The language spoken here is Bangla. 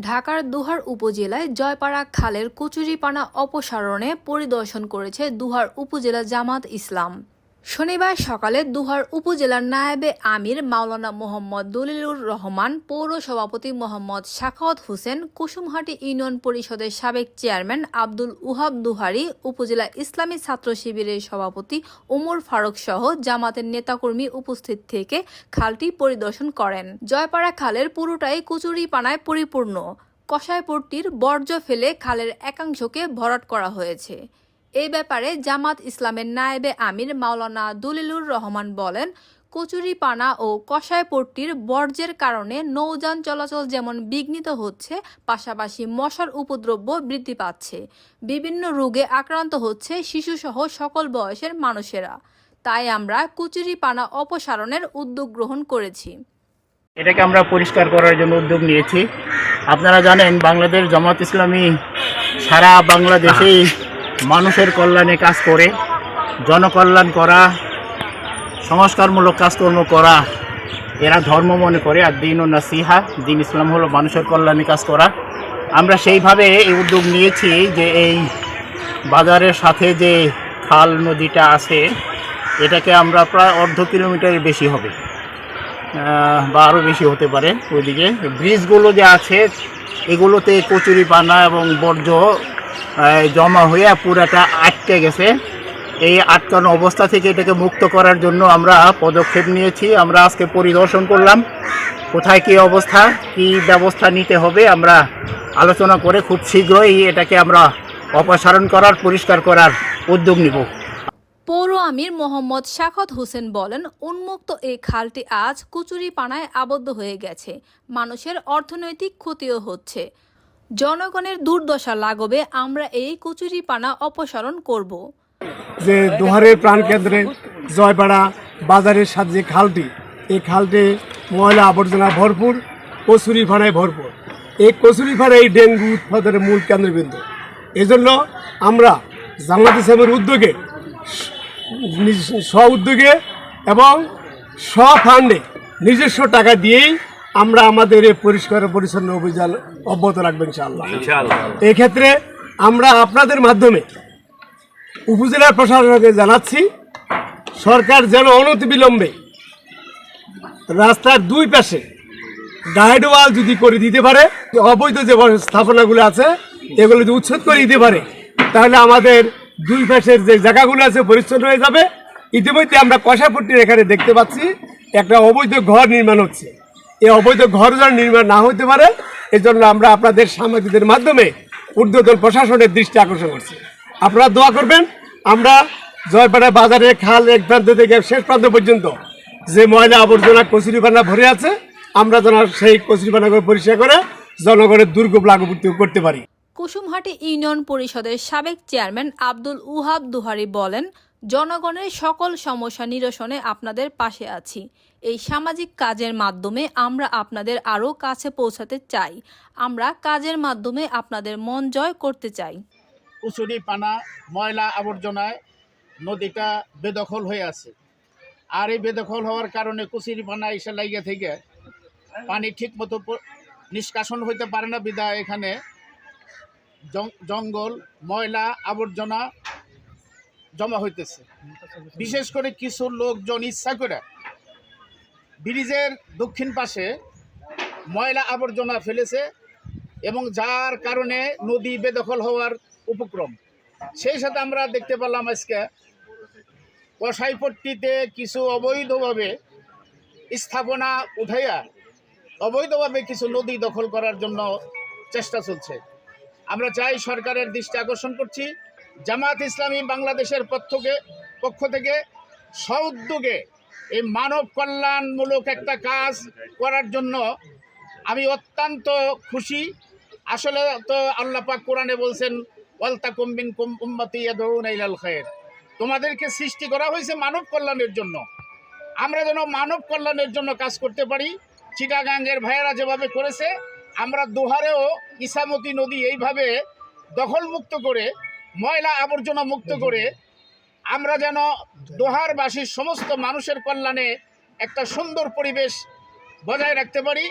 ঢাকার দুহার উপজেলায় জয়পাড়া খালের কচুরিপানা অপসারণে পরিদর্শন করেছে দুহার উপজেলা জামাত ইসলাম। শনিবার সকালে দুহার উপজেলার নায়েবে আমির মাওলানা মোহাম্মদ দলিলুর রহমান, পৌর সভাপতি মোহাম্মদ শাখাওয়াত হোসেন, কুসুমহাটি ইউনিয়ন পরিষদের সাবেক চেয়ারম্যান আব্দুল উহাব দুহারি, উপজেলা ইসলামী ছাত্র শিবিরের সভাপতি ওমর ফারুক সহ জামাতের নেতাকর্মী উপস্থিত থেকে খালটি পরিদর্শন করেন। জয়পাড়া খালের পুরোটাই কচুরিপানায় পরিপূর্ণ। কষায়পুরটির বর্জ্য ফেলে খালের একাংশকে ভরাট করা হয়েছে। এই ব্যাপারে জামাত ইসলামের নায়েবে আমির মাওলানা দলিলুর রহমান বলেন, কচুরিপানা ও কষায়পট্টির বর্জ্যের কারণে নৌযান চলাচল যেমন বিঘ্নিত হচ্ছে, পাশাপাশি মশার উপদ্রব্য বৃদ্ধি পাচ্ছে। বিভিন্ন রোগে আক্রান্ত হচ্ছে শিশুসহ সকল বয়সের মানুষেরা। তাই আমরা কচুরিপানা অপসারণের উদ্যোগ গ্রহণ করেছি। এটাকে আমরা পরিষ্কার করার জন্য উদ্যোগ নিয়েছি। আপনারা জানেন, বাংলাদেশ জামাত ইসলামী সারা বাংলাদেশেই মানুষের কল্যাণে কাজ করে, জনকল্যাণ করা, সংস্কারমূলক কাজকর্ম করা, এরা ধর্ম মনে করে আর দিন ও নাসিহা, দিন ইসলাম হলো মানুষের কল্যাণে কাজ করা। আমরা সেইভাবে এই উদ্যোগ নিয়েছি যে এই বাজারের সাথে যে খাল নদীটা আছে, এটাকে আমরা প্রায় অর্ধ কিলোমিটারের বেশি হবে বা আরও বেশি হতে পারে ওইদিকে। ব্রিজগুলো যে আছে, এগুলোতে কচুরি পানা এবং বর্জ্য জমা হয়ে পুরাটা আটকে গেছে। এই আটকানো অবস্থা থেকে এটাকে মুক্ত করার জন্য আমরা পদক্ষেপ নিয়েছি। আমরা আজকে পরিদর্শন করলাম। কোথায় কী অবস্থা, কী ব্যবস্থা নিতে হবে আমরা আলোচনা করে খুব শীঘ্রই এটাকে আমরা অপসারণ করার, পরিষ্কার করার উদ্যোগ নিব। পৌর আমির মোহাম্মদ শাখত হোসেন বলেন, উন্মুক্ত এই খালটি আজ কুচুরিপানায় আবদ্ধ হয়ে গেছে। মানুষের অর্থনৈতিক ক্ষতিও হচ্ছে। জনগণের দুর্দশা লাগবে আমরা এই কুচুরিপানা অপসারণ করব। যে দোহারের প্রাণকেন্দ্রে জয়পাড়া বাজারের সাথে যে খালটি, এই খালটি ময়লা আবর্জনা ভরপুর কচুরি ফানায় ভরপুর। এই কচুরি ফানা এই ডেঙ্গু উৎপাদনের মূল কেন্দ্রবিন্দু। এজন্য আমরা জামাত ইসলামের উদ্যোগে স্ব উদ্যোগে এবং স্ব ফান্ডে নিজস্ব টাকা দিয়েই আমরা আমাদের এই পরিষ্কার পরিচ্ছন্ন অভিযান অব্যাহত রাখবেন ইনশাআল্লাহ। এক্ষেত্রে আমরা আপনাদের মাধ্যমে উপজেলা প্রশাসনকে জানাচ্ছি সরকার যেন অনতিবিলম্বে রাস্তার দুই পাশে গাইড ওয়াল যদি করে দিতে পারে অবৈধ যে স্থাপনাগুলো আছে এগুলো যদি উচ্ছেদ করে দিতে পারে তাহলে আমাদের দুই পাশের যে জায়গাগুলো আছে পরিচ্ছন্ন হয়ে যাবে। ইতিমধ্যে আমরা কষাপট্টির এখানে দেখতে পাচ্ছি একটা অবৈধ ঘর নির্মাণ হচ্ছে। এই অবৈধ ঘর যেন নির্মাণ না হতে পারে, এজন্য আমরা আপনাদের সাংবাদিকদের মাধ্যমে ঊর্ধ্বতন প্রশাসনের দৃষ্টি আকর্ষণ করছি। আপনারা দোয়া করবেন, আমরা জয়পাড়া বাজারে খাল এক প্রান্ত থেকে শেষ প্রান্ত পর্যন্ত যে ময়লা আবর্জনা কচুরিপানা ভরে আছে, আমরা যেন সেই কচুরিপানাকে পরিষ্কার করে জনগণের দুর্ভোগ লাগু করতে পারি। কুসুমহাটি ইউনিয়ন পরিষদের সাবেক চেয়ারম্যান আব্দুল উহাব দুহারি বলেন জনগণের সকল সমস্যা নিরসনে আপনাদের পাশে আছি। এই সামাজিক কাজের মাধ্যমে আমরা আপনাদের আরও কাছে পৌঁছাতে চাই। আমরা কাজের মাধ্যমে আপনাদের মন জয় করতে চাই। কুচুরি পানা, ময়লা আবর্জনায় নদীটা বেদখল হয়ে আছে। আর এই বেদখল হওয়ার কারণে কুচুরি পানা এসে লাগিয়ে থেকে পানি ঠিক মতো নিষ্কাশন হইতে পারে না বিদায় এখানে জঙ্গল, ময়লা আবর্জনা জমা হইতেছে। বিশেষ করে কিছু লোকজন ইচ্ছা করে ব্রিজের দক্ষিণ পাশে ময়লা আবর্জনা ফেলেছে এবং যার কারণে নদী বেদখল হওয়ার উপক্রম। সেই সাথে আমরা দেখতে পেলাম আজকে কসাইপট্টিতে কিছু অবৈধভাবে স্থাপনা উঠাইয়া অবৈধভাবে কিছু নদী দখল করার জন্য চেষ্টা চলছে। আমরা চাই সরকারের দৃষ্টি আকর্ষণ করছি। জামাত ইসলামী বাংলাদেশের পক্ষকে পক্ষ থেকে সউদ্যোগে এই মানব কল্যাণমূলক একটা কাজ করার জন্য আমি অত্যন্ত খুশি। আসলে তো আল্লাহ পাক কোরআনে বলছেন ওয়ালতা কুম্বিন কুম ইয়াদউনা ইলাল খায়র তোমাদেরকে সৃষ্টি করা হয়েছে মানব কল্যাণের জন্য। আমরা যেন মানব কল্যাণের জন্য কাজ করতে পারি, চিটাগাঙ্গের ভাইয়েরা যেভাবে করেছে, আমরা দোহারেও ইসামতি নদী এইভাবে দখলমুক্ত করে ময়লা আবর্জনা মুক্ত করে আমরা যেন দোহারবাসীর সমস্ত মানুষের কল্যাণে একটা সুন্দর পরিবেশ বজায় রাখতে পারি।